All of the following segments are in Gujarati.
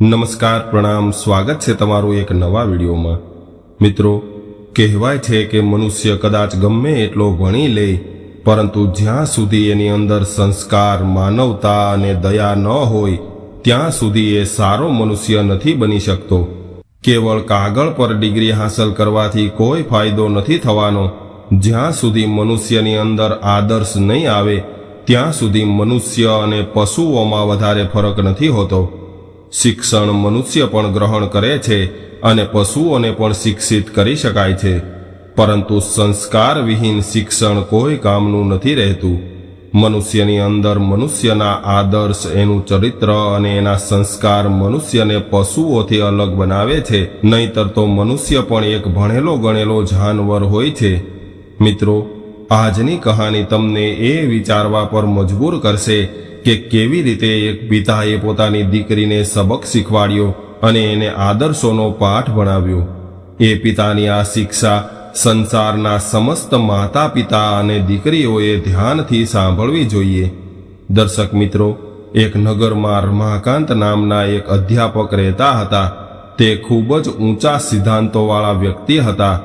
નમસ્કાર, પ્રણામ, સ્વાગત છે તમારું એક નવા વિડીયોમાં. મિત્રો, કહેવાય છે કે મનુષ્ય કદાચ ગમે એટલો ભણી લે, પરંતુ જ્યાં સુધી એની અંદર સંસ્કાર, માનવતા અને દયા ન હોય, ત્યાં સુધી એ સારો મનુષ્ય નથી બની શકતો. કેવળ કાગળ પર ડિગ્રી હાંસલ કરવાથી કોઈ ફાયદો નથી થવાનો. જ્યાં સુધી મનુષ્યની અંદર આદર્શ નહીં આવે, ત્યાં સુધી મનુષ્ય અને પશુઓમાં વધારે ફરક નથી હોતો. શિક્ષણ મનુષ્ય પણ ગ્રહણ કરે છે અને પશુઓને પણ શિક્ષિત કરી શકાય છે. પરંતુ સંસ્કાર વિહીન શિક્ષણ કોઈ કામનું નથી રહેતું. મનુષ્યની અંદર મનુષ્યના આદર્શ એનું ચરિત્ર અને એના સંસ્કાર મનુષ્યને પશુઓથી અલગ બનાવે છે. નહીતર તો મનુષ્ય પણ એક ભણેલો ગણેલો જાનવર હોય છે. મિત્રો, આજની કહાની તમને એ વિચારવા પર મજબૂર કરશે કે કેવી રીતે એક પિતાએ પોતાની દીકરીને સબક શીખવાડ્યો અને એને આદર્શોનો પાઠ ભણાવ્યો? એ પિતાની આ શિક્ષા સંસારના સમસ્ત માતા પિતા અને દીકરીઓએ ધ્યાનથી સાંભળવી જોઈએ. દર્શક મિત્રો, એક નગરમાં રમાકાંત નામના એક અધ્યાપક રહેતા હતા. તે ખૂબ જ ઊંચા સિદ્ધાંતોવાળા વ્યક્તિ હતા.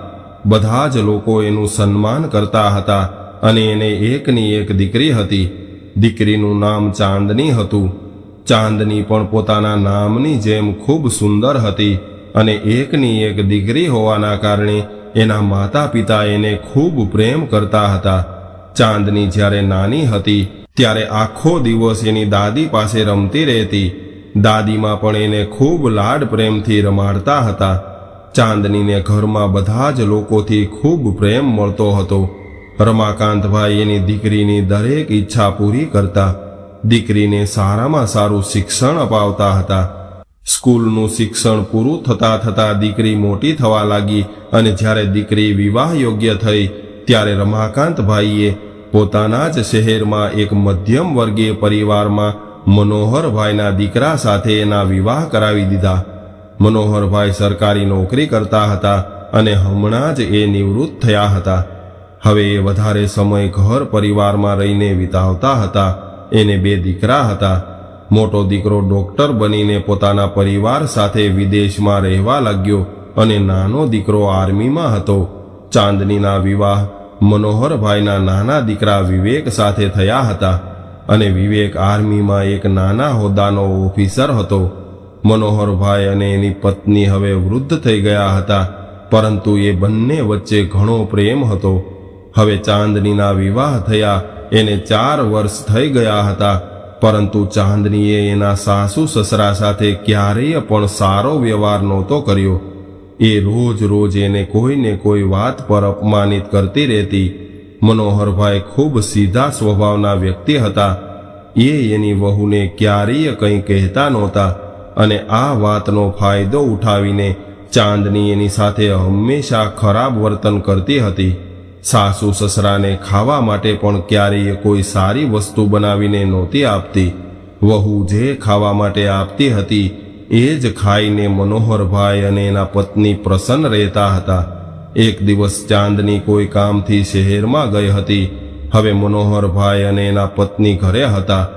બધા જ લોકો એનું સન્માન કરતા હતા અને એને એકની એક દીકરી હતી. દીકરીનું નામ ચાંદની હતું. ચાંદની પણ પોતાના નામની જેમ ખૂબ સુંદર હતી અને એકની એક દીકરી હોવાના કારણે એના માતા પિતા એને ખૂબ પ્રેમ કરતા હતા. ચાંદની જ્યારે નાની હતી, ત્યારે આખો દિવસ એની દાદી પાસે રમતી રહેતી. દાદીમાં પણ એને ખૂબ લાડ પ્રેમથી રમાડતા હતા. ચાંદનીને ઘરમાં બધા જ લોકોથી ખૂબ પ્રેમ મળતો હતો. રમાકાંતભાઈ એની દીકરીની દરેક ઈચ્છા પૂરી કરતા દીકરીને સારામાં સારું શિક્ષણ અપાવતા હતા. સ્કૂલનું શિક્ષણ પૂરું થતા થતા દીકરી મોટી થવા લાગી અને જ્યારે દીકરી વિવાહ યોગ્ય થઈ ત્યારે રમાકાંતભાઈએ પોતાના જ શહેરમાં એક મધ્યમ વર્ગીય પરિવારમાં મનોહરભાઈના દીકરા સાથે એના વિવાહ કરાવી દીધા. મનોહરભાઈ સરકારી નોકરી કરતા હતા અને હમણાં જ એ નિવૃત્ત થયા હતા. હવે એ વધારે સમય ઘર પરિવારમાં રહીને વિતાવતા હતા, એને બે દીકરા હતા. મોટો દીકરો ડોક્ટર બનીને પોતાના પરિવાર સાથે વિદેશમાં રહેવા લાગ્યો અને નાનો દીકરો આર્મીમાં હતો. ચાંદનીના વિવાહ મનોહરભાઈના નાના દીકરા વિવેક સાથે થયા હતા અને વિવેક આર્મીમાં એક નાના હોદ્દાનો ઓફિસર હતો. મનોહરભાઈ અને એની પત્ની હવે વૃદ્ધ થઈ ગયા હતા, પરંતુ એ બંને વચ્ચે ઘણો પ્રેમ હતો. હવે ચાંદનીના વિવાહ થયા. એને ચાર વર્ષ થઈ ગયા હતા. પરંતુ ચાંદનીએ એના સાસુ સસરા સાથે ક્યારેય પણ સારો વ્યવહાર નહોતો કર્યો. એ રોજ રોજ એને કોઈને કોઈ વાત પર અપમાનિત કરતી રહેતી. મનોહરભાઈ ખૂબ સીધા સ્વભાવના વ્યક્તિ હતા. એ એની વહુને ક્યારેય કંઈ કહેતા નહોતા. અને આ વાતનો ફાયદો ઉઠાવીને ચાંદની એની સાથે હંમેશા ખરાબ વર્તન કરતી હતી. સાસુ સસરાને ખાવા માટે પણ ક્યારેય કોઈ સારી વસ્તુ બનાવીને નહોતી આપતી. વહુ જે ખાવા માટે આપતી હતી, એ જ ખાઈને મનોહરભાઈ અને એના પત્ની પ્રસન્ન રહેતા હતા. એક દિવસ ચાંદની કોઈ કામથી શહેરમાં ગઈ હતી. હવે મનોહરભાઈ અને એના પત્ની ઘરે હતા.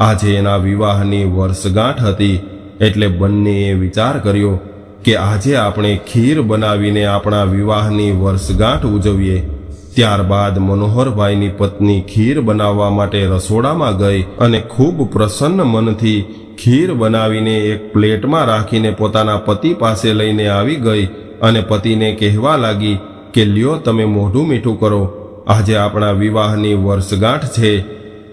આજે એના વિવાહની વર્ષગાંઠ હતી, એટલે બંનેએ વિચાર કર્યો કે આજે આપણે ખીર બનાવીને આપણા વિવાહની વર્ષગાંઠ ઉજવીએ. ત્યારબાદ મનોહરભાઈની પત્ની ખીર બનાવવા માટે રસોડામાં ગઈ અને ખૂબ પ્રસન્ન મનથી ખીર બનાવીને એક પ્લેટમાં રાખીને પોતાના પતિ પાસે લઈને આવી ગઈ અને પતિને કહેવા લાગી કે, લ્યો, તમે મોઢું મીઠું કરો. આજે આપણા વિવાહની વર્ષગાંઠ છે.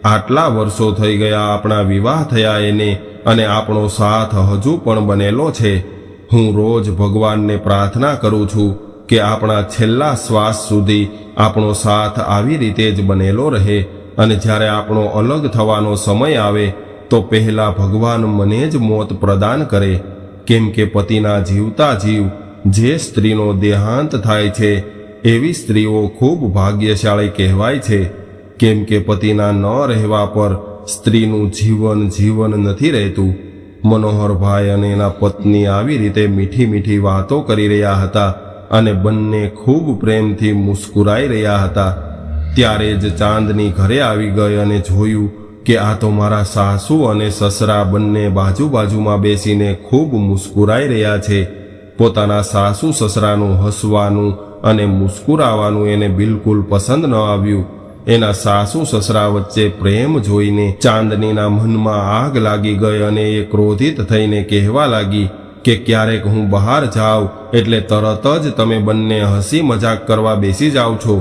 આટલા વર્ષો થઈ ગયા આપણા વિવાહ થયા એને અને આપણો સાથ હજુ પણ બનેલો છે. હું રોજ ભગવાનને પ્રાર્થના કરું છું કે આપણા છેલ્લા શ્વાસ સુધી આપણો સાથ આવી રીતે જ બનેલો રહે અને જ્યારે આપણો અલગ થવાનો સમય આવે, તો પહેલા ભગવાન મને જ મોત પ્રદાન કરે. કેમ કે પતિના જીવતા જીવ જે સ્ત્રીનો દેહાંત થાય છે, એવી સ્ત્રીઓ ખૂબ ભાગ્યશાળી કહેવાય છે. કેમ કે પતિના ન રહેવા પર સ્ત્રીનું જીવન જીવન નથી રહેતું. મનોહરભાઈ અને એના પત્ની આવી રીતે મીઠી મીઠી વાતો કરી રહ્યા હતા. અને બંને ખૂબ પ્રેમથી મુસ્કુરાઈ રહ્યા હતા. ત્યારે જ ચાંદની ઘરે આવી ગઈ અને જોયું કે આ તો મારા સાસુ અને સસરા બંને બાજુ બાજુમાં બેસીને ખૂબ મુસ્કુરાઈ રહ્યા છે. પોતાના સાસુ સસરાનું હસવાનું અને મુસ્કુરાવાનું એને બિલકુલ પસંદ ન આવ્યું. એના સાસુ સસરા વચ્ચે પ્રેમ જોઈને ચાંદનીના મનમાં આગ લાગી ગઈ અને એ ક્રોધિત થઈને કહેવા લાગી કે ક્યારેક હું બહાર જાઉં એટલે તરત જ તમે બંને હસી મજાક કરવા બેસી જાઓ છો.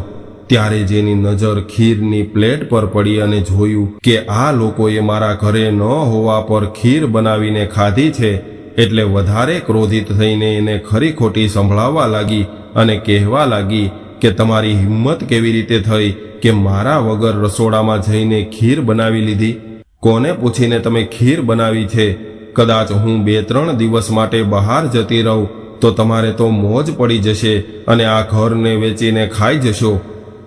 ત્યારે જેની નજર ખીરની પ્લેટ પર પડી અને જોયું કે આ લોકોએ મારા ઘરે ન હોવા પર ખીર બનાવીને ખાધી છે, એટલે વધારે ક્રોધિત થઈને એને ખરી ખોટી સંભળાવવા લાગી અને કહેવા લાગી કે તમારી હિંમત કેવી રીતે થઈ કે મારા વગર રસોડામાં જઈને ખીર બનાવી લીધી? કોને પૂછીને તમે ખીર બનાવી છે? કદાચ હું બે ત્રણ દિવસ માટે બહાર જતી રહું, તો તમારે તો મોજ પડી જશે અને આ ઘરને વેચીને ખાઈ જશો.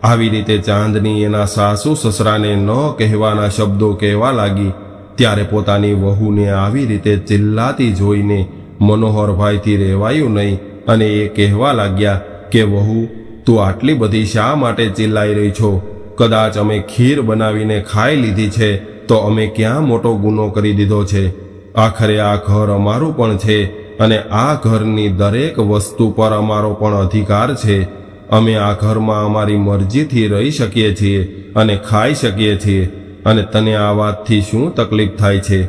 આવી રીતે ચાંદની એના સાસુ સસરાને ન કહેવાના શબ્દો કહેવા લાગી. ત્યારે પોતાની વહુને આવી રીતે ચિલ્લાતી જોઈને મનોહરભાઈથી રહેવાયું નહીં અને એ કહેવા લાગ્યા કે, વહુ, તું આટલી બધી શા માટે ચિલ્લાઈ રહી છો? કદાચ અમે ખીર બનાવીને ખાઈ લીધી છે, તો અમે ક્યાં મોટો ગુનો કરી દીધો છે? આખરે આ ઘર અમારું પણ છે અને આ ઘરની દરેક વસ્તુ પર અમારો પણ અધિકાર છે. અમે આ ઘરમાં અમારી મરજીથી રહી શકીએ છીએ અને ખાઈ શકીએ છીએ અને તને આ વાતથી શું તકલીફ થાય છે?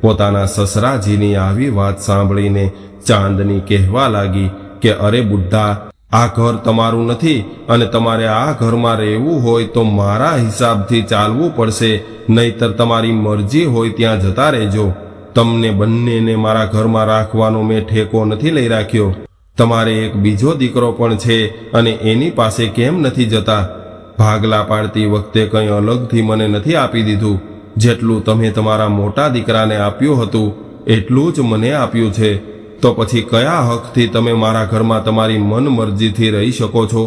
પોતાના સસરાજીની આવી વાત સાંભળીને ચાંદની કહેવા લાગી કે, અરે બુઢા, આ ઘર તમારું નથી અને તમારે આ ઘરમાં રહેવું હોય તો મારા હિસાબથી ચાલવું પડશે, નહીતર તમારી મરજી હોય ત્યાં જતા રહેજો. તમને બંનેને મારા ઘરમાં રાખવાનો મેં ઠેકો નથી લઈ રાખ્યો. તમારે એક બીજો દીકરો પણ છે અને એની પાસે કેમ નથી જતા? ભાગલા પાડતી વખતે કંઈ અલગથી મને નથી આપી દીધું. જેટલું તમે તમારા મોટા દીકરાને આપ્યું હતું, એટલું જ મને આપ્યું છે. તો પછી કયા હકથી તમે મારા ઘરમાં તમારી મનમરજીથી રહી શકો છો?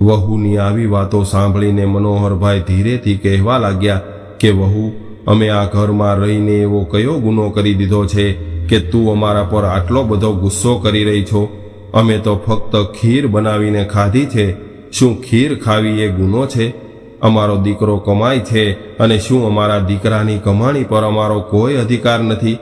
વહુની આવી વાતો સાંભળીને મનોહરભાઈ ધીરેથી કહેવા લાગ્યા કે, વહુ અમે આ ઘરમાં રહીને એવો કયો ગુનો કરી દીધો છે કે તું અમારા પર આટલો બધો ગુસ્સો કરી રહી છો? અમે તો ફક્ત ખીર બનાવીને ખાધી છે. શું ખીર ખાવી એ ગુનો છે? અમારો દીકરો કમાય છે અને શું અમારા દીકરાની કમાણી પર અમારો કોઈ અધિકાર નથી?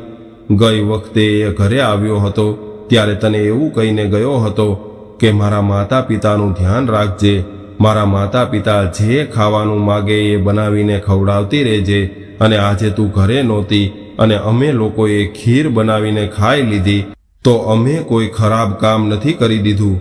ગઈ વખતે એ ઘરે આવ્યો હતો, ત્યારે તને એવું કહીને ગયો હતો કે મારા માતા પિતાનું ધ્યાન રાખજે. મારા માતા પિતા જે ખાવાનું માગે એ બનાવીને ખવડાવતી રહેજે. અને આજે તું ઘરે નહોતી અને અમે લોકોએ ખીર બનાવીને ખાઈ લીધી, તો અમે કોઈ ખરાબ કામ નથી કરી દીધું.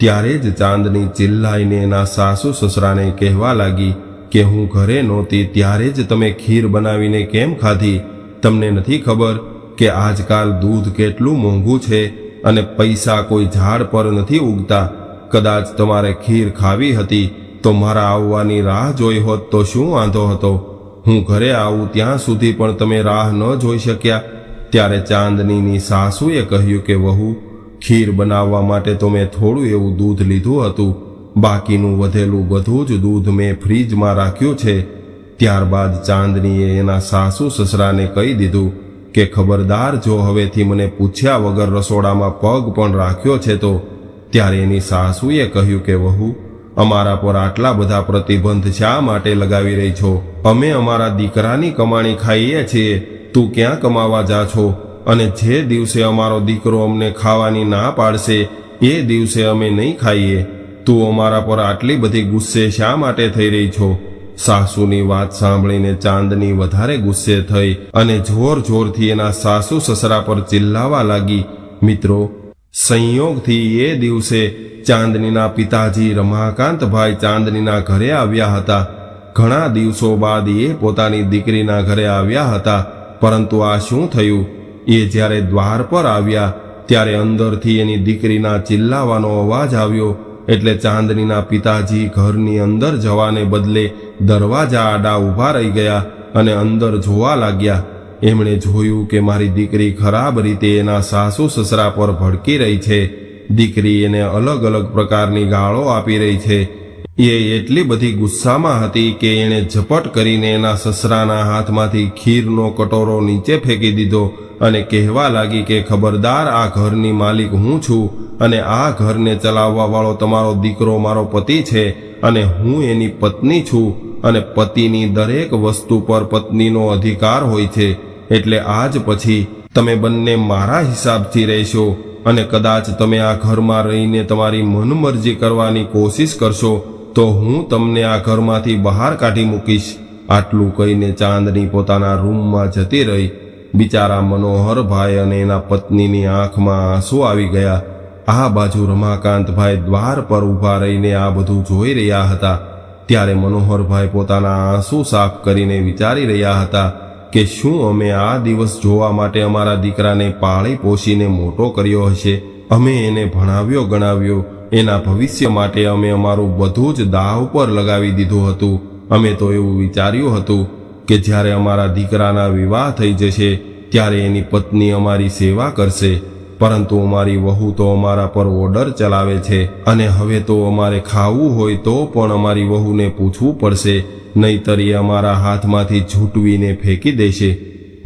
ત્યારે જ ચાંદની ચિલ્લાઈને એના સાસુ સસરાને કહેવા લાગી કે હું ઘરે નહોતી, ત્યારે જ તમે ખીર બનાવીને કેમ ખાધી? તમને નથી ખબર કે આજકાલ દૂધ કેટલું મોંઘું છે અને પૈસા કોઈ ઝાડ પર નથી ઉગતા? કદાચ તમારે ખીર ખાવી હતી, તો મારા આવવાની રાહ જોઈ હોત તો શું વાંધો હતો? હું ઘરે આવું ત્યાં સુધી પણ તમે રાહ ન જોઈ શક્યા. ત્યારે ચાંદનીની સાસુએ કહ્યું કે, વહુ, ખીર બનાવવા માટે તો મેં થોડું એવું દૂધ લીધું હતું. બાકીનું વધેલું બધું જ દૂધ મેં ફ્રીજમાં રાખ્યું છે. ત્યારબાદ ચાંદનીએ એના સાસુ સસરાને કહી દીધું કે, ખબરદાર, જો હવેથી મને પૂછ્યા વગર રસોડામાં પગ પણ રાખ્યો છે તો. ત્યારે એની સાસુએ કહ્યું કે, વહુ અમારા પર આટલા બધા પ્રતિબંધ શા માટે લગાવી રહી છો? અમે અમારા દીકરાની કમાણી ખાઈએ છીએ. તું ક્યાં કમાવા જા છો? અને જે દિવસે અમારો દીકરો અમને ખાવાની ના પાડશે, એ દિવસે અમે નહીં ખાઈએ. તું અમારા પર આટલી બધી ગુસ્સે શા માટે થઈ રહી છો? સાસુની વાત સાંભળીને ચાંદની વધારે ગુસ્સે થઈ અને જોર જોરથી એના સાસુ સસરા પર ચિલ્લાવા લાગી. મિત્રો સંયોગથી એ દિવસે ચાંદનીના પિતાજી રમાકાંતભાઈ ચાંદનીના ઘરે આવ્યા હતા. ઘણા દિવસો બાદ એ પોતાની દીકરીના ઘરે આવ્યા હતા. પરંતુ આ શું થયું? એ જ્યારે દ્વાર પર આવ્યા, ત્યારે અંદરથી એની દીકરીના ચિલ્લાવાનો અવાજ આવ્યો, એટલે ચાંદનીના પિતાજી ઘરની અંદર જવાને બદલે દરવાજા આડા ઊભા રહી ગયા અને અંદર જોવા લાગ્યા. એમણે જોયું કે મારી દીકરી ખરાબ રીતે એના સાસુ સસરા પર ભડકી રહી છે. દીકરી એને અલગ અલગ પ્રકારની ગાળો આપી રહી છે. એ એટલી બધી ગુસ્સામાં હતી કે એણે ઝપટ કરીને એના સસરાના હાથમાંથી ખીરનો કટોરો નીચે ફેંકી દીધો અને કહેવા લાગી કે, ખબરદાર, આ ઘરની માલિક હું છું અને આ ઘરને ચલાવવા વાળો તમારો દીકરો મારો પતિ છે અને હું એની પત્ની છું અને પતિની દરેક વસ્તુ પર પત્નીનો અધિકાર હોય છે. એટલે આજ પછી તમે બંને મારા હિસાબથી રહેશો અને કદાચ તમે આ ઘરમાં રહીને તમારી મનમરજી કરવાની કોશિશ કરશો, તો હું તમને આ ઘરમાંથી બહાર કાઢી મૂકીશ. આટલું કહીને ચાંદની પોતાના રૂમમાં જતી રહી. બિચારા મનોહરભાઈ અને એના પત્નીની આંખમાં આંસુ આવી ગયા. આ બાજુ રમાકાંતભાઈ દ્વાર પર ઊભા રહીને આ બધું જોઈ રહ્યા હતા. ત્યારે મનોહરભાઈ પોતાના આંસુ સાફ કરીને વિચારી રહ્યા હતા. કે શું અમે આ દિવસ જોવા માટે અમારા દીકરાને પાળી પોષીને મોટો કર્યો હશે? અમે એને ભણાવ્યો, ગણાવ્યો. એના ભવિષ્ય માટે અમે અમારું બધું જ દાવ પર લગાવી દીધું હતું. અમે તો એવું વિચાર્યું હતું કે જ્યારે અમારા દીકરાના વિવાહ થઈ જશે, ત્યારે એની પત્ની અમારી સેવા કરશે. પરંતુ અમારી વહુ તો અમારા પર ઓર્ડર ચલાવે છે અને હવે તો અમારે ખાવું હોય તો પણ અમારી વહુને પૂછવું પડશે. નહીતર એ અમારા હાથમાંથી ઝૂંટવીને ફેંકી દેશે.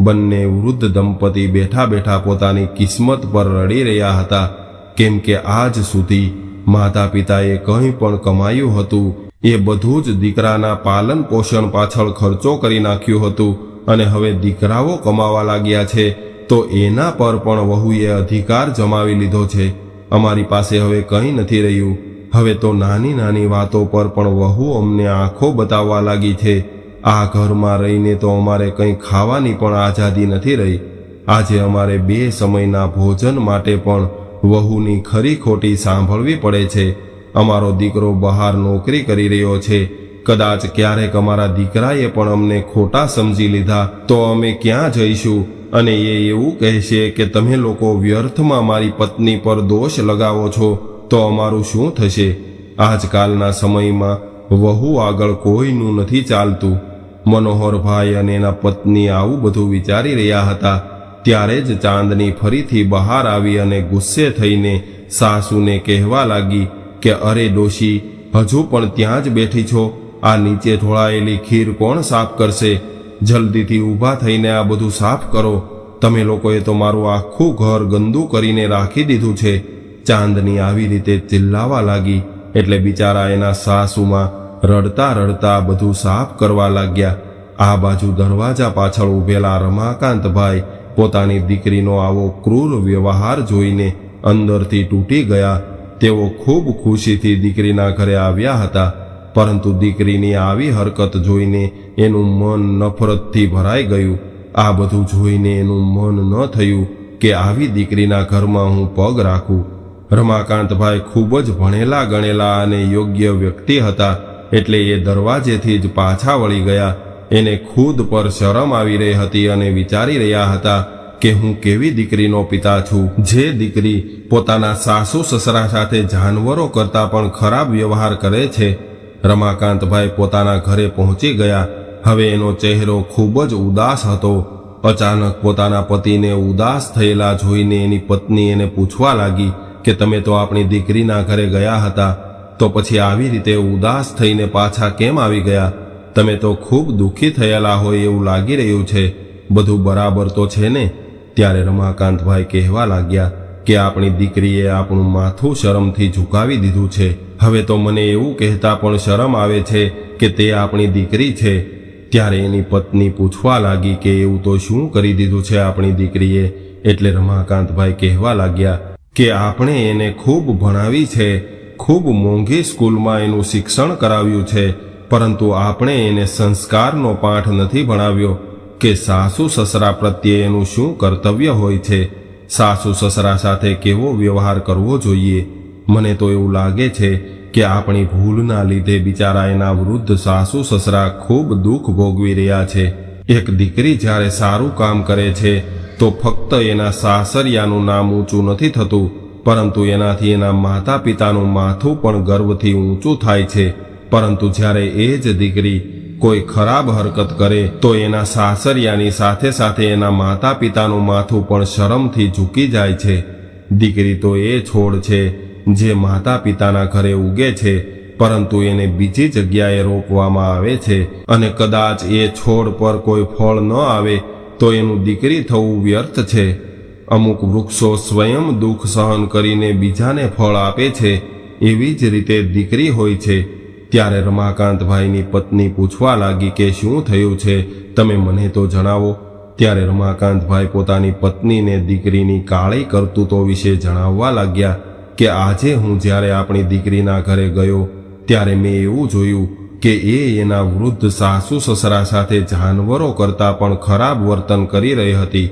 બંને વૃદ્ધ દંપતી બેઠા બેઠા પોતાની કિસ્મત પર રડી રહ્યા હતા. કેમ કે આજ સુધી માતા પિતાએ કંઈ પણ કમાયું હતું. એ બધું જ દીકરાના પાલન પોષણ પાછળ ખર્ચો કરી નાખ્યું હતું અને હવે દીકરાઓ કમાવા લાગ્યા છે, તો એના પર પણ વહુએ અધિકાર જમાવી લીધો છે. અમારી પાસે હવે કંઈ નથી રહ્યું. હવે તો નાની નાની વાતો પર પણ વહુ અમને આંખો બતાવવા લાગી છે. આ ઘરમાં રહીને તો અમારે કંઈ ખાવાની પણ આઝાદી નથી રહી. આજે અમારે બે સમયના ભોજન માટે પણ વહુની ખરી ખોટી સાંભળવી પડે છે. અમારો દીકરો બહાર નોકરી કરી રહ્યો છે. કદાચ ક્યારેક અમારા દીકરાએ પણ અમને ખોટા સમજી લીધા. તો અમે ક્યાં જઈશું? અને એ એવું કહેશે કે તમે લોકો વ્યર્થમાં મારી પત્ની પર દોષ લગાવો છો. તો અમારું શું થશે? આજકાલના સમયમાં વહુ આગળ કોઈનું નથી ચાલતું. મનોહરભાઈ અને એના પત્ની આવું બધું વિચારી રહ્યા હતા. ત્યારે જ ચાંદની ફરીથી બહાર આવી અને ગુસ્સે થઈને સાસુને કહેવા લાગી કે, અરે ડોશી, હજુ પણ ત્યાં જ બેઠી છો. આ નીચે ઢોળાયેલી ખીર કોણ સાફ કરશે? જલ્દીથી ઊભા થઈને આ બધું સાફ કરો. તમે લોકોએ તો મારું આખું ઘર ગંદુ કરીને રાખી દીધું છે. ચાંદની આવી રીતે ચિલ્લાવા લાગી. એટલે બિચારા એના સાસુમાં રડતા રડતા બધું સાફ કરવા લાગ્યા. આ બાજુ દરવાજા પાછળ ઊભેલા રમાકાંતભાઈ પોતાની દીકરીનો આવો ક્રૂર વ્યવહાર જોઈને અંદરથી તૂટી ગયા. તેઓ ખૂબ ખુશીથી દીકરીના ઘરે આવ્યા હતા. પરંતુ દીકરીની આવી હરકત જોઈને એનું મન નફરતથી ભરાઈ ગયું. આ બધું જોઈને એનું મન ન થયું કે આવી દીકરીના ઘરમાં હું પગ રાખું. રમાકાંતભાઈ ખૂબ જ ભણેલા, ગણેલા અને યોગ્ય વ્યક્તિ હતા. એટલે એ દરવાજેથી જ પાછા વળી ગયા. એને ખુદ પર શરમ આવી રહી હતી અને વિચારી રહ્યા હતા કે હું કેવી દીકરીનો પિતા છું? જે દીકરી પોતાના સાસુ સસરા સાથે જાનવરો કરતા પણ ખરાબ વ્યવહાર કરે છે. રમાકાંતભાઈ પોતાના ઘરે પહોંચી ગયા. હવે એનો ચહેરો ખૂબ જ ઉદાસ હતો. અચાનક પોતાના પતિને ઉદાસ થયેલા જોઈને એની પત્ની એને પૂછવા લાગી કે તમે તો આપણી દીકરીના ઘરે ગયા હતા, તો પછી આવી રીતે ઉદાસ થઈને પાછા કેમ આવી ગયા? તમે તો ખૂબ દુઃખી થયેલા હોય એવું લાગી રહ્યું છે. બધું બરાબર તો છે ને? ત્યારે રમાકાંતભાઈ કહેવા લાગ્યા કે આપણી દીકરીએ આપણું માથું શરમથી ઝુકાવી દીધું છે. હવે તો મને એવું કહેતા પણ શરમ આવે છે કે તે આપણી દીકરી છે. ત્યારે એની પત્ની પૂછવા લાગી કે એવું તો શું કરી દીધું છે આપણી દીકરીએ? એટલે રમાકાંતભાઈ કહેવા લાગ્યા કે આપણે એને ખૂબ ભણાવી છે, ખૂબ મોંઘી સ્કૂલમાં એનું શિક્ષણ કરાવ્યું છે, પરંતુ આપણે એને સંસ્કારનો પાઠ નથી ભણાવ્યો કે સાસુ સસરા પ્રત્યે એનું શું કર્તવ્ય હોય છે. સાસુ સસરા સાથે કેવો વ્યવહાર કરવો જોઈએ? મને તો એવું લાગે છે કે આપણી ભૂલના લીધે બિચારા એના વૃદ્ધ સાસુ સસરા ખૂબ દુઃખ ભોગવી રહ્યા છે. એક દીકરી જ્યારે સારું કામ કરે છે તો ફક્ત એના સાસરિયાનું નામ ઊંચું નથી થતું, પરંતુ એનાથી એના માતા પિતાનું માથું પણ ગર્વથી ઊંચું થાય છે. પરંતુ જ્યારે એ જ દીકરી કોઈ ખરાબ હરકત કરે, તો એના સાસરિયાની સાથે સાથે એના માતા પિતાનું માથું પણ શરમથી ઝૂકી જાય છે. દીકરી તો એ છોડ છે, જે માતા પિતાના ઘરે ઉગે છે, પરંતુ એને બીજી જગ્યાએ રોપવામાં આવે છે. અને કદાચ એ છોડ પર કોઈ ફળ ન આવે તો એનું દીકરી થવું વ્યર્થ છે. અમુક વૃક્ષો સ્વયં દુઃખ સહન કરીને બીજાને ફળ આપે છે. એવી જ રીતે દીકરી હોય છે. ત્યારે રમાકાંતભાઈની પત્ની પૂછવા લાગી કે શું થયું છે? તમે મને તો જણાવો. ત્યારે રમાકાંતભાઈ પોતાની પત્નીને દીકરીની કાળી કરતૂતો વિશે જણાવવા લાગ્યા કે આજે હું જ્યારે આપણી દીકરીના ઘરે ગયો, ત્યારે મેં એવું જોયું કે એ એના વૃદ્ધ સાસુ સસરા સાથે જાનવરો કરતાં પણ ખરાબ વર્તન કરી રહી હતી.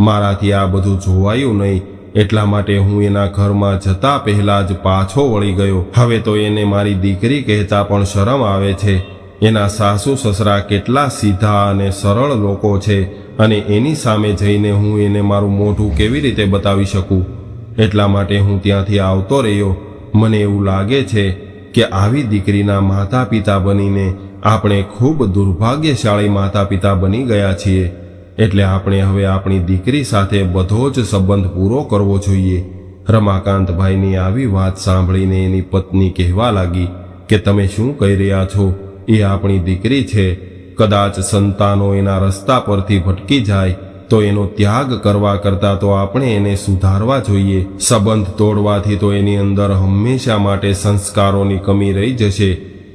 મારાથી આ બધું જોવાયું નહીં, એટલા માટે હું એના ઘરમાં જતા પહેલા જ પાછો વળી ગયો. હવે તો એને મારી દીકરી કહેતા પણ શરમ આવે છે. એના સાસુ સસરા કેટલા સીધા અને સરળ લોકો છે અને એની સામે જઈને હું એને મારું મોઢું કેવી રીતે બતાવી શકું? એટલા માટે હું ત્યાંથી આવતો રહ્યો. મને એવું લાગે છે કે આવી દીકરીના માતા પિતા બનીને આપણે ખૂબ દુર્ભાગ્યશાળી માતા પિતા બની ગયા છીએ, એટલે આપણે હવે આપણી દીકરી સાથે બધો જ સંબંધ પૂરો કરવો જોઈએ. રમાકાંતભાઈની આવી વાત સાંભળીને એની પત્ની કહેવા લાગી કે તમે શું કહી રહ્યા છો? એ આપણી દીકરી છે. કદાચ સંતાનો એના રસ્તા પરથી ભટકી જાય તો એનો ત્યાગ કરવા કરતાં તો આપણે એને સુધારવા જોઈએ. સંબંધ તોડવાથી તો એની અંદર હંમેશા માટે સંસ્કારોની કમી રહી જશે.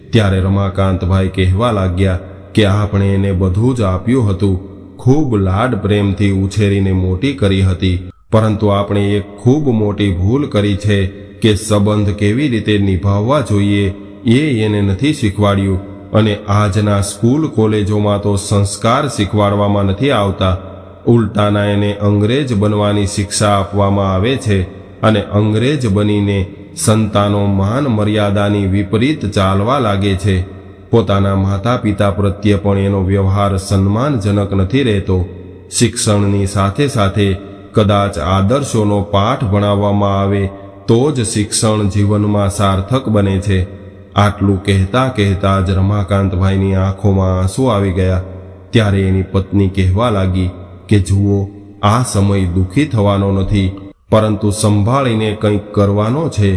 ત્યારે રમાકાંતભાઈ કહેવા લાગ્યા કે આપણે એને બધું જ આપ્યું હતું. ખૂબ લાડ પ્રેમથી ઉછેરીને મોટી કરી હતી. પરંતુ આપણે એક ખૂબ મોટી ભૂલ કરી છે કે સંબંધ કેવી રીતે નિભાવવા જોઈએ એ એને નથી શીખવાડ્યું. અને આજના સ્કૂલ કોલેજોમાં તો સંસ્કાર શીખવાડવામાં નથી આવતા. ઉલટાના એને અંગ્રેજ બનવાની શિક્ષા આપવામાં આવે છે અને અંગ્રેજ બનીને સંતાનો માન મર્યાદાની વિપરીત ચાલવા લાગે છે. પોતાના માતા પિતા પ્રત્યે પણ એનો વ્યવહાર સન્માનજનક નથી રહેતો. શિક્ષણની સાથે સાથે કદાચ આદર્શોનો પાઠ ભણાવવામાં આવે તો જ શિક્ષણ જીવનમાં સાર્થક બને છે. આટલું કહેતા કહેતા જ રમાકાંતભાઈની આંખોમાં આંસુ આવી ગયા. ત્યારે એની પત્ની કહેવા લાગી કે જુઓ, આ સમય દુઃખી થવાનો નથી, પરંતુ સંભાળીને કંઈક કરવાનો છે.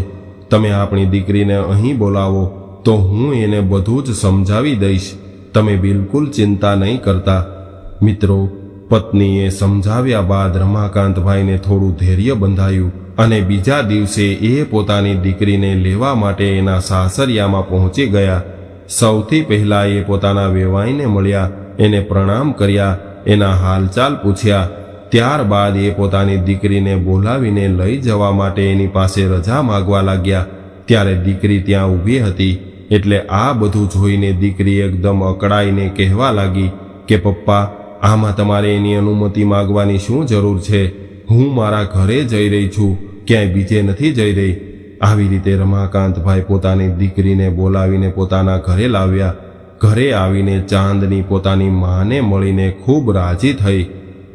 તમે આપણી દીકરીને અહીં બોલાવો, તો હું એને બધું જ સમજાવી દઈશ. તમે બિલકુલ ચિંતા નહીં કરતા. મિત્રો, પત્નીએ સમજાવ્યા બાદ રમાકાંતભાઈને થોડું ધૈર્ય બંધાયું અને બીજા દિવસે એ પોતાની દીકરીને લેવા માટે એના સાસરિયામાં પહોંચી ગયા. સૌથી પહેલા એ પોતાના વેવાઈને મળ્યા, એને પ્રણામ કર્યા એના હાલચાલ પૂછ્યા. ત્યારબાદ એ પોતાની દીકરીને બોલાવીને લઈ જવા માટે એની પાસે રજા માગવા લાગ્યા. ત્યારે દીકરી ત્યાં ઊભી હતી. એટલે આ બધું જોઈને દીકરી એકદમ અકળાઈને કહેવા લાગી કે, પપ્પા, આમાં તમારે એની અનુમતિ માગવાની શું જરૂર છે? હું મારા ઘરે જઈ રહી છું. ક્યાંય બીજે નથી જઈ રહી. આવી રીતે રમાકાંતભાઈ પોતાની દીકરીને બોલાવીને પોતાના ઘરે લાવ્યા. ઘરે આવીને ચાંદની પોતાની માને મળીને ખૂબ રાજી થઈ.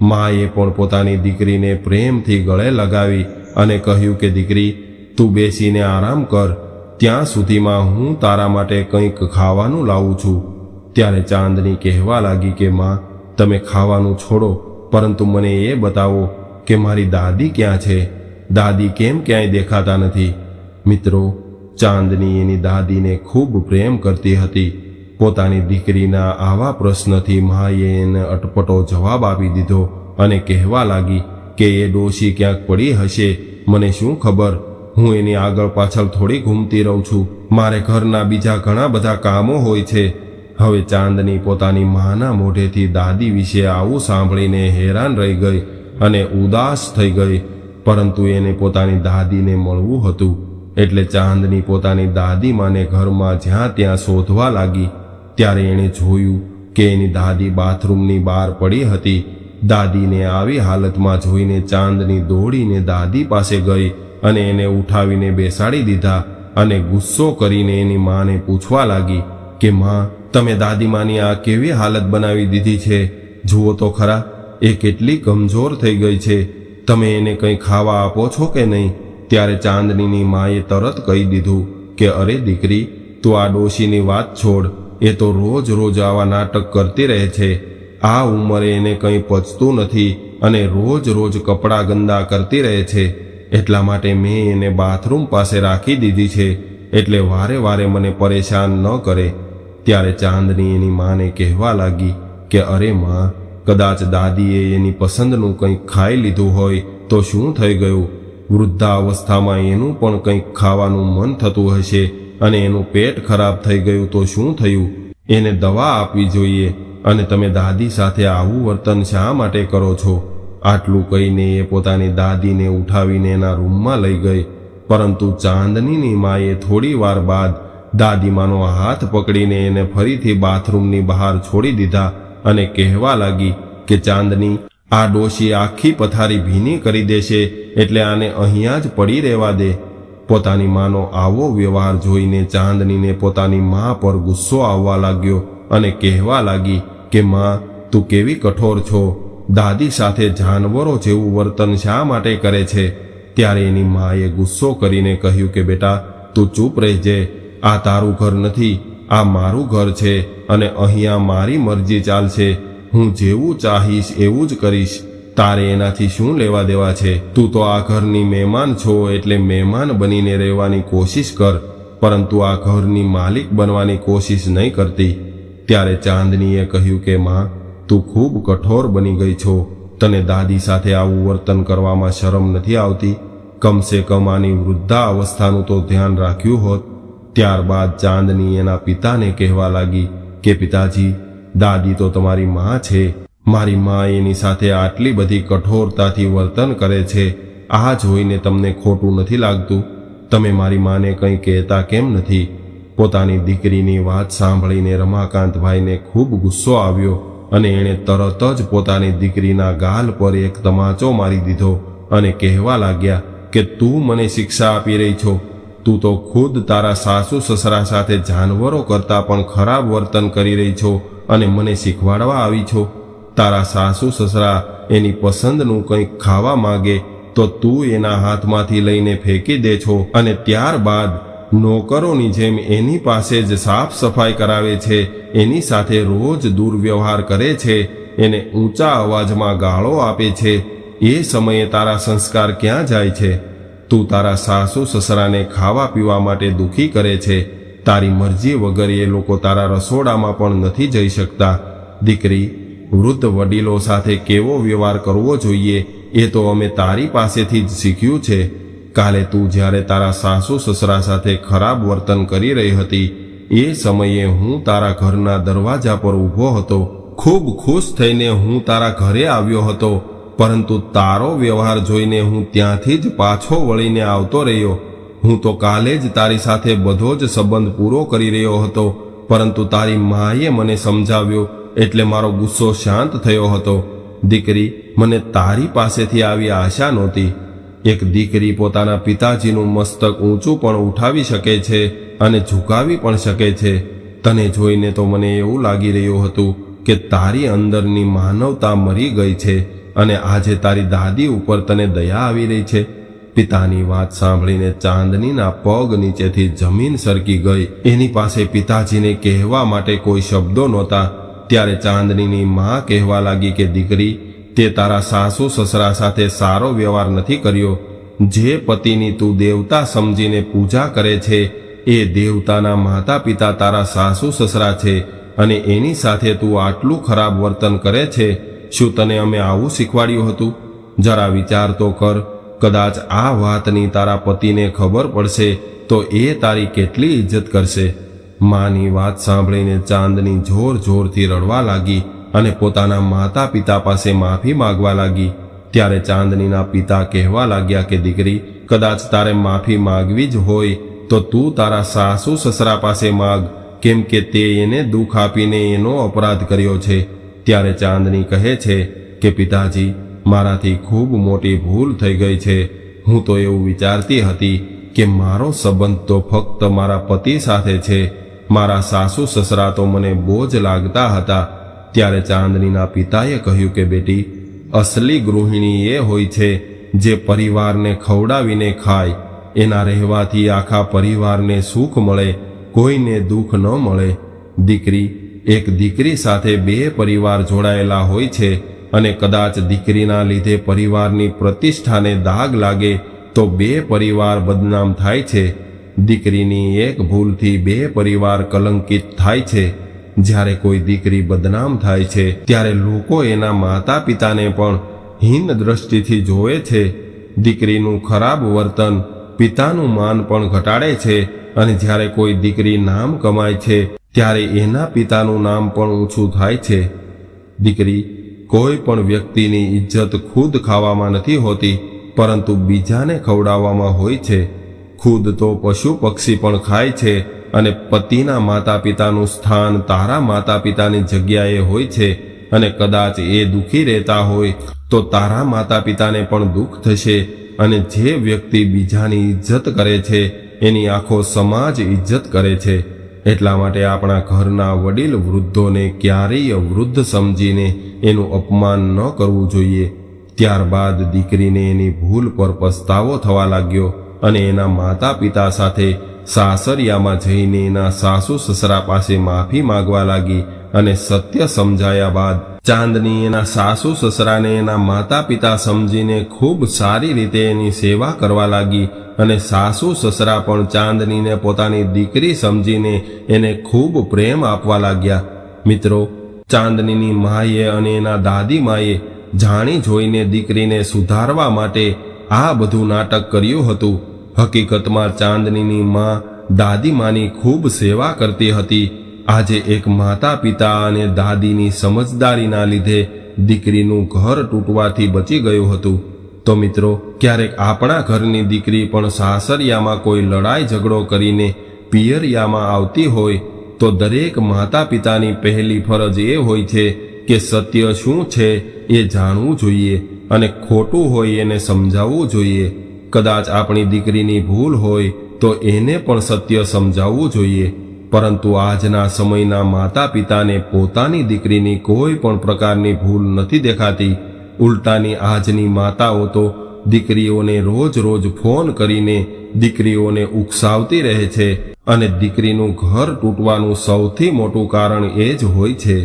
માએ પણ પોતાની દીકરીને પ્રેમથી ગળે લગાવી અને કહ્યું કે, દીકરી, તું બેસીને આરામ કર. ત્યાં સુધીમાં હું તારા માટે કંઈક ખાવાનું લાવું છું. ત્યારે ચાંદની કહેવા લાગી કે, માં, તમે ખાવાનું છોડો, પરંતુ મને એ બતાવો કે મારી દાદી ક્યાં છે. દાદી કેમ ક્યાંય દેખાતા નથી. મિત્રો, ચાંદની એની દાદીને ખૂબ પ્રેમ કરતી હતી. પોતાની દીકરીના આવા પ્રશ્નથી માએ એને અટપટો જવાબ આપી દીધો અને કહેવા લાગી કે એ ડોશી ક્યાંક પડી હશે, મને શું ખબર? હું એની આગળ પાછળ થોડી ઘૂમતી રહું છું. મારે ઘરના બીજા ઘણા બધા કામો હોય છે. હવે ચાંદની પોતાની માના મોઢેથી દાદી વિશે આવું સાંભળીને હેરાન રહી ગઈ અને ઉદાસ થઈ ગઈ. પરંતુ એને પોતાની દાદીને મળવું હતું. એટલે ચાંદની પોતાની દાદીમાને ઘરમાં જ્યાં ત્યાં શોધવા લાગી. ત્યારે એણે જોયું કે એની દાદી બાથરૂમની બહાર પડી હતી. દાદીને આવી હાલતમાં જોઈને ચાંદની દોડીને દાદી પાસે ગઈ અને એને ઉઠાવીને બેસાડી દીધા અને ગુસ્સો કરીને એની માને પૂછવા લાગી કે, માં, તમે દાદીમાની આ કેવી હાલત બનાવી દીધી છે? જુઓ તો ખરા, એ કેટલી કમજોર થઈ ગઈ છે. તમે એને કંઈ ખાવા આપો છો કે નહીં? ત્યારે ચાંદનીની માએ તરત કહી દીધું કે, અરે દીકરી, તું આ ડોશીની વાત છોડ. એ તો રોજ રોજ આવા નાટક કરતી રહે છે. આ ઉંમરે એને કંઈ પચતું નથી અને રોજ રોજ કપડાં ગંદા કરતી રહે છે. એટલા માટે મેં એને બાથરૂમ પાસે રાખી દીધી છે. એટલે વારે વારે મને પરેશાન ન કરે. ત્યારે ચાંદની એની માને કહેવા લાગી કે અરે માં, કદાચ દાદીએ એની પસંદનું કંઈક ખાઈ લીધું હોય તો શું થઈ ગયું? વૃદ્ધાવસ્થામાં એનું પણ કંઈક ખાવાનું મન થતું હશે. અને એનું પેટ ખરાબ થઈ ગયું તો શું થયું? એને દવા આપવી જોઈએ અને તમે દાદી સાથે આવું વર્તન શા માટે કરો છો? આટલું કહીને એ પોતાની દાદીને ઉઠાવીને એના રૂમમાં લઈ ગઈ. પરંતુ ચાંદનીની માએ થોડી વાર બાદ દાદીમાનો હાથ પકડીને એને ફરીથી બાથરૂમની બહાર છોડી દીધા અને કહેવા લાગી કે, ચાંદની, આ ડોશી આખી પથારી ભીની કરી દેશે, એટલે આને અહીંયા જ પડી રહેવા દે. પોતાની માનો આવો વ્યવહાર જોઈને ચાંદનીને પોતાની મા પર ગુસ્સો આવવા લાગ્યો અને કહેવા લાગી કે, માં, તું કેવી કઠોર છો. દાદી સાથે જાનવરો જેવું વર્તન શા માટે કરે છે? ત્યારે એની માએ ગુસ્સો કરીને કહ્યું કે, બેટા, તું ચૂપ રહેજે. આ તારું ઘર નથી. આ મારું ઘર છે અને અહીંયા મારી મરજી ચાલશે. હું જેવું ચાહીશ એવું જ કરીશ. તારે એનાથી શું લેવા દેવા છે? તું તો આ ઘરની મહેમાન છો, એટલે મહેમાન બનીને રહેવાની કોશિશ કર. પરંતુ આ ઘરની માલિક બનવાની કોશિશ નહીં કરતી. ત્યારે ચાંદનીએ કહ્યું કે, માં, તું ખૂબ કઠોર બની ગઈ છો. તને દાદી સાથે આવું વર્તન કરવામાં શરમ નથી આવતી. કમસે કમ આની વૃદ્ધા અવસ્થાનું તો ધ્યાન રાખ્યું હોત. ત્યારબાદ ચાંદની એના પિતાને કહેવા લાગી કે, પિતાજી, દાદી તો તમારી માં છે. મારી મા એની સાથે આટલી બધી કઠોરતાથી વર્તન કરે છે, આ જોઈને તમને ખોટું નથી લાગતું? તમે મારી માને કંઈ કહેતા કેમ નથી? પોતાની દીકરીની વાત સાંભળીને રમાકાંતભાઈને ખૂબ ગુસ્સો આવ્યો અને એણે તરત જ પોતાની દીકરીના ગાલ પર એક તમાચો મારી દીધો અને કહેવા લાગ્યા કે, તું મને શિક્ષા આપી રહી છો. તું તો ખુદ તારા સાસુ સસરા સાથે જાનવરો કરતાં પણ ખરાબ વર્તન કરી રહી છો અને મને શીખવાડવા આવી છો. તારા સાસુ સસરા એની પસંદનું કંઈક ખાવા માંગે તો તું એના હાથમાંથી લઈને ફેંકી દે છો અને ત્યારબાદ નોકરોની જેમ એની પાસે જ સાફ સફાઈ કરાવે છે, એની સાથે રોજ દુર્વ્યવહાર કરે છે, એને ઊંચા અવાજમાં ગાળો આપે છે, એ સમયે તારા સંસ્કાર ક્યાં જાય છે? તું તારા સાસુ સસરાને ખાવા પીવા માટે દુખી કરે છે, તારી મરજી વગર એ લોકો તારા રસોડામાં પણ નથી જઈ શકતા. દીકરી વૃદ્ધ વડીલો સાથે કેવો વ્યવહાર કરવો જોઈએ એ તો અમે તારી પાસેથી જ શીખ્યું છે. કાલે તું જ્યારે તારા સાસુ સસરા સાથે ખરાબ વર્તન કરી રહી હતી, એ સમયે હું તારા ઘરના દરવાજા પર ઊભો હતો. ખૂબ ખુશ થઈને હું તારા ઘરે આવ્યો હતો, પરંતુ તારો વ્યવહાર જોઈને હું ત્યાંથી જ પાછો વળીને આવતો રહ્યો. હું તો કાલે જ તારી સાથે બધો જ સંબંધ પૂરો કરી રહ્યો હતો, પરંતુ તારી માએ મને સમજાવ્યો એટલે મારો ગુસ્સો શાંત થયો હતો. દીકરી, મને તારી પાસેથી આવી આશા નહોતી. એક દીકરી પોતાના પિતાજીનું મસ્તક ઊંચું પણ ઉઠાવી શકે છે અને ઝુકાવી પણ શકે છે. તને જોઈને તો મને એવું લાગી રહ્યું હતું કે તારી અંદરની માનવતા મરી ગઈ છે અને આજે તારી દાદી ઉપર તને દયા આવી રહી છે. પિતાની વાત સાંભળીને ચાંદનીના પગ નીચેથી જમીન સરકી ગઈ. એની પાસે પિતાજીને કહેવા માટે કોઈ શબ્દો નહોતા. ત્યારે ચાંદનીની માં કહેવા લાગી કે, દીકરી, તે તારા સાસુ સસરા સાથે સારો વ્યવહાર નથી કર્યો. જે પતિની તું દેવતા સમજીને પૂજા કરે છે, એ દેવતાના માતા પિતા તારા સાસુ સસરા છે અને એની સાથે તું આટલું ખરાબ વર્તન કરે છે. શું તને અમે આવું શીખવાડ્યું હતું? જરા વિચાર તો કર. કદાચ આ વાતની તારા પતિને ખબર પડશે તો એ તારી કેટલી ઇજ્જત કરશે. માની વાત સાંભળીને ચાંદની જોર જોરથી રડવા લાગી અને પોતાના માતા પિતા પાસે માફી માગવા લાગી. ત્યારે ચાંદનીના પિતા કહેવા લાગ્યા કે, દીકરી, કદાચ તારે માફી માગવી જ હોય તો તું તારા સાસુ સસરા પાસે માગ, કેમ કે તે એને દુઃખ આપીને એનો અપરાધ કર્યો છે. ત્યારે ચાંદની કહે છે કે, પિતાજી, મારાથી ખૂબ મોટી ભૂલ થઈ ગઈ છે. હું તો એવું વિચારતી હતી કે મારો સંબંધ તો ફક્ત મારા પતિ સાથે છે. મારા સાસુ સસરા તો મને બોજ લાગતા હતા. ત્યારે ચાંદનીના પિતાએ કહ્યું કે, બેટી, અસલી ગૃહિણી એ હોય છે જે પરિવારને ખવડાવીને ખાય. એના રહેવાથી આખા પરિવારને સુખ મળે, કોઈને દુઃખ ન મળે. દીકરી, એક દીકરી સાથે બે પરિવાર જોડાયેલા હોય છે અને કદાચ દીકરીના લીધે પરિવારની પ્રતિષ્ઠાને દાગ લાગે તો બે પરિવાર બદનામ થાય છે. દીકરીની એક ભૂલથી બે પરિવાર કલંકિત થાય છે. જ્યારે કોઈ દીકરી બદનામ થાય છે, ત્યારે લોકો એના માતા પિતાને પણ હીન દ્રષ્ટિથી જોવે છે. દીકરીનું ખરાબ વર્તન પિતાનું માન પણ ઘટાડે છે અને જ્યારે કોઈ દીકરી નામ કમાય છે, ત્યારે એના પિતાનું નામ પણ ઊંચું થાય છે. દીકરી કોઈ પણ વ્યક્તિની ઇજ્જત ખુદ ખાવામાં નથી હોતી, પરંતુ બીજાને ખવડાવવામાં હોય છે. ખુદ તો પશુ પક્ષી પણ ખાય છે અને પતિના માતા પિતાનું સ્થાન તારા માતા પિતાની જગ્યાએ હોય છે અને કદાચ એ દુઃખી રહેતા હોય તો તારા માતા પિતાને પણ દુઃખ થશે અને જે વ્યક્તિ બીજાની ઇજ્જત કરે છે, એની આખો સમાજ ઇજ્જત કરે છે. એટલા માટે આપણા ઘરના વડીલ વૃદ્ધોને ક્યારેય વૃદ્ધ સમજીને એનું અપમાન ન કરવું જોઈએ. ત્યારબાદ દીકરીને એની ભૂલ પર પસ્તાવો થવા લાગ્યો. અને એના માતા પિતા સાથે સાસરિયામાં જઈને એના સાસુ સસરા પાસે માફી માંગવા લાગી અને સત્ય સમજાયા બાદ ચાંદની એના સાસુ સસરાને એના માતા પિતા સમજીને ખૂબ સારી રીતે એની સેવા કરવા લાગી અને સાસુ સસરા પણ ચાંદનીને પોતાની દીકરી સમજીને એને ખૂબ પ્રેમ આપવા લાગ્યા. મિત્રો, ચાંદનીની માએ અને એના દાદી માએ જાણી જોઈને દીકરીને સુધારવા માટે આ બધું નાટક કર્યું હતું. હકીકતમાં ચાંદનીની માં દાદી માની ખૂબ સેવા કરતી હતી. આજે એક માતા પિતા અને દાદીની સમજદારીના લીધે દીકરીનું ઘર તૂટવાથી બચી ગયું હતું. તો મિત્રો, ક્યારેક આપણા ઘરની દીકરી પણ સાસરિયામાં કોઈ લડાઈ ઝઘડો કરીને પિયરિયામાં આવતી હોય, તો દરેક માતા પિતાની પહેલી ફરજ એ હોય છે કે સત્ય શું છે એ જાણવું જોઈએ અને ખોટું હોય એને સમજાવવું જોઈએ. કદાચ આપણી દીકરીની ભૂલ હોય તો એને પણ સત્ય સમજાવવું જોઈએ. પરંતુ આજના સમયના માતા પિતાને પોતાની દીકરીની કોઈ પણ પ્રકારની ભૂલ નથી દેખાતી. ઉલટાની આજની માતાઓ તો દીકરીઓને રોજ રોજ ફોન કરીને દીકરીઓને ઉકસાવતી રહે છે અને દીકરીનું ઘર તૂટવાનું સૌથી મોટું કારણ એ જ હોય છે.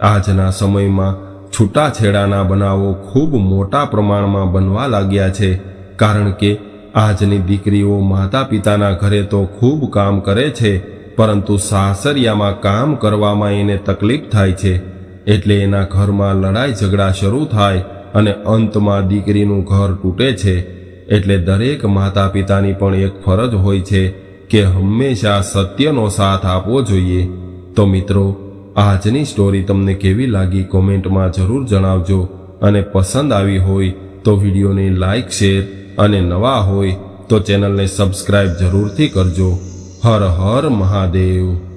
આજના સમયમાં છૂટાછેડાના બનાવો ખૂબ મોટા પ્રમાણમાં બનવા લાગ્યા છે. કારણ કે આજની દીકરીઓ માતા પિતાના ઘરે તો ખૂબ કામ કરે છે, પરંતુ સાસરિયામાં કામ કરવામાં એને તકલીફ થાય છે. એટલે એના ઘરમાં લડાઈ ઝઘડા શરૂ થાય અને અંતમાં દીકરીનું ઘર તૂટે છે. એટલે દરેક માતા પિતાની પણ એક ફરજ હોય છે કે હંમેશા સત્યનો સાથ આપવો જોઈએ. તો મિત્રો, આજની સ્ટોરી તમને કેવી લાગી કોમેન્ટમાં જરૂર જણાવજો. અને પસંદ આવી હોય તો વિડીયોને લાઇક શેર અને નવા હોય તો ચેનલને સબસ્ક્રાઇબ જરૂરથી કરજો. હર હર મહાદેવ.